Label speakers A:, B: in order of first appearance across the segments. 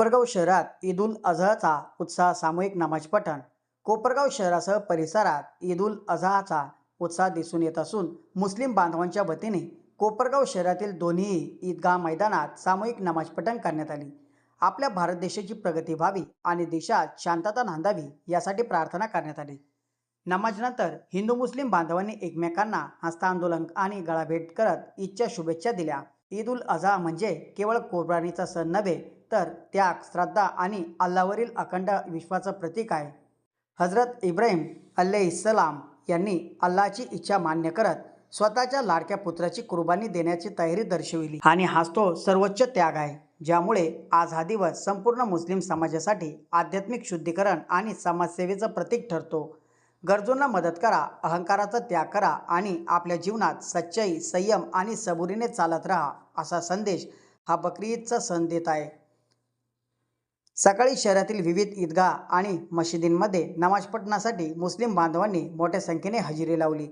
A: कोपरगाव शहरात ईद उल अझाचा उत्साह सामूहिक नमाज पठण. कोपरगाव शहरासह परिसरात ईद उल अझाचा उत्साह दिसून येत असून मुस्लिम बांधवांच्या वतीने कोपरगाव शहरातील दोन्ही ईदगाह मैदानात सामूहिक नमाज पठण करण्यात आली. आपल्या भारत देशाची प्रगती व्हावी आणि देशात शांतता नांदावी यासाठी प्रार्थना करण्यात आली. नमाजनंतर हिंदू मुस्लिम बांधवांनी एकमेकांना हस्तांदोलन आणि गळाभेट करत ईदच्या शुभेच्छा दिल्या. ईद उल अझा म्हणजे केवळ कोरबानीचा सण नव्हे तर त्याग श्रद्धा आणि अल्लावरील अखंड विश्वाचं प्रतीक आहे. हजरत इब्राहिम इस्लाम यांनी अल्लाची इच्छा मान्य करत स्वतःच्या लाडक्या पुत्राची कुर्बानी देण्याची तयारी दर्शविली आणि हाच तो सर्वोच्च त्याग आहे ज्यामुळे आज हा दिवस संपूर्ण मुस्लिम समाजासाठी आध्यात्मिक शुद्धीकरण आणि समाजसेवेचं प्रतीक ठरतो. गरजूंना मदत करा अहंकाराचा त्याग करा आणि आपल्या जीवनात सच्चाई संयम आणि सबुरीने चालत राहा असा संदेश हा बकरी ईदचा सण देत आहे. सकाळी शहरातील विविध ईदगाह आणि मशिदींमध्ये नमाज पठणासाठी मुस्लिम बांधवांनी मोठ्या संख्येने हजेरी लावली.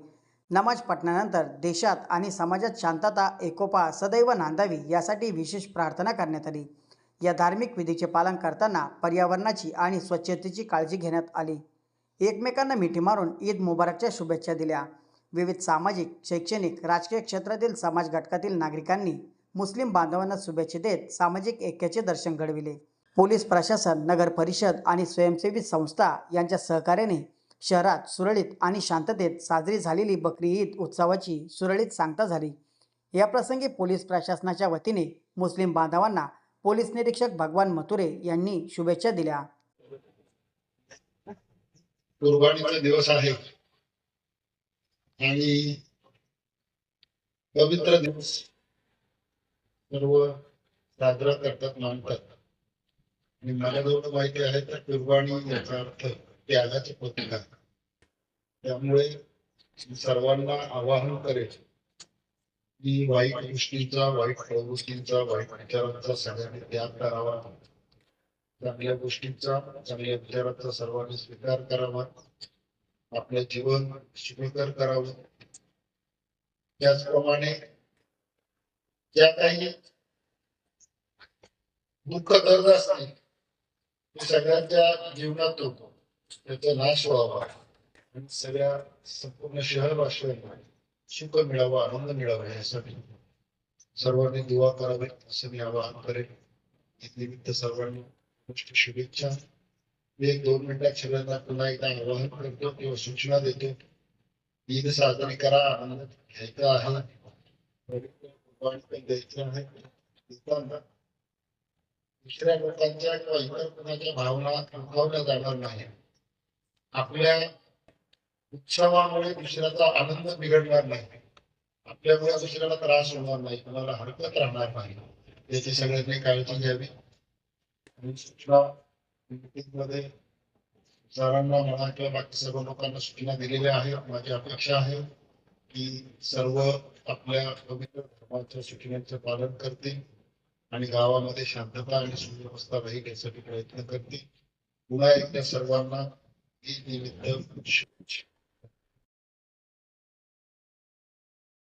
A: नमाज पठणानंतर देशात आणि समाजात शांतता एकोपा सदैव नांदावी यासाठी विशेष प्रार्थना करण्यात आली. या धार्मिक विधीचे पालन करताना पर्यावरणाची आणि स्वच्छतेची काळजी घेण्यात आली. एकमेकांना मिठी मारून ईद मुबारकच्या शुभेच्छा दिल्या. विविध सामाजिक शैक्षणिक राजकीय क्षेत्रातील समाज घटकातील नागरिकांनी मुस्लिम बांधवांना शुभेच्छा देत सामाजिक ऐक्याचे दर्शन घडविले. पोलीस प्रशासन नगर परिषद आणि स्वयंसेवी संस्था यांच्या सहकार्याने शहरात सुरळीत आणि शांततेत साजरी झालेली बकरी ईद उत्सवाची सुरळीत सांगता झाली. या प्रसंगी पोलीस प्रशासनाच्या वतीने मुस्लिम बांधवांना पोलीस निरीक्षक भगवान मथुरे यांनी शुभेच्छा दिल्या.
B: कुर्बानीचा दिवस आहे. आणि पवित्र दिवस सर्व साजरा करतात मानतात. आणि मला जेवढं माहिती आहे तर कुर्बानी याचा अर्थ त्यागाचे प्रतीक आहे त्यामुळे सर्वांना आवाहन करेल की वाईट गोष्टींचा वाईट प्रवृत्तींचा वाईट विचारांचा सगळ्यांनी त्याग करावा. चांगल्या गोष्टींचा चांगल्या विचारांचा सर्वांनी स्वीकार करावा. आपलं जीवन सुखकर करावं. त्याचप्रमाणे ज्या काही दुःख गरज असतील सगळ्यांच्या जीवनात होतो त्याचा नाश व्हावा. आणि सगळ्या संपूर्ण शहरवासियांना सुख मिळावा आनंद मिळावा यासाठी. सर्वांनी दुवा करावी असं मी आवाहन करेन. निमित्त सर्वांनी गोष्ट शुभेच्छा. मी एक दोन मिनिटात सगळ्यांना पुन्हा एकदा आवाहन करतो किंवा सूचना देतो. ईद साजरी करा आनंद घ्यायचा आहे. द्यायचं आहे देताना दुसऱ्या लोकांच्या किंवा इतर कोणाच्या भावना दुखावल्या जाणार नाही. आपल्या उत्सवामुळे दुसऱ्याचा आनंद बिघडणार नाही. आपल्यामुळे दुसऱ्याला त्रास होणार नाही. कोणाला हरकत राहणार नाही. याची सगळ्यांनी काळजी घ्यावी. आणि सूचना मध्ये सरांना म्हणा किंवा बाकी सर्व लोकांना सूचना दिलेल्या आहेत. माझी अपेक्षा आहे की सर्व आपल्या पवित्र धर्माच्या सूचनेचं पालन करतील. आणि गावामध्ये शांतता आणि सुव्यवस्था राहील यासाठी प्रयत्न करते. पुन्हा एकदा सर्वांना ईद निमित्त शुभेच्छा.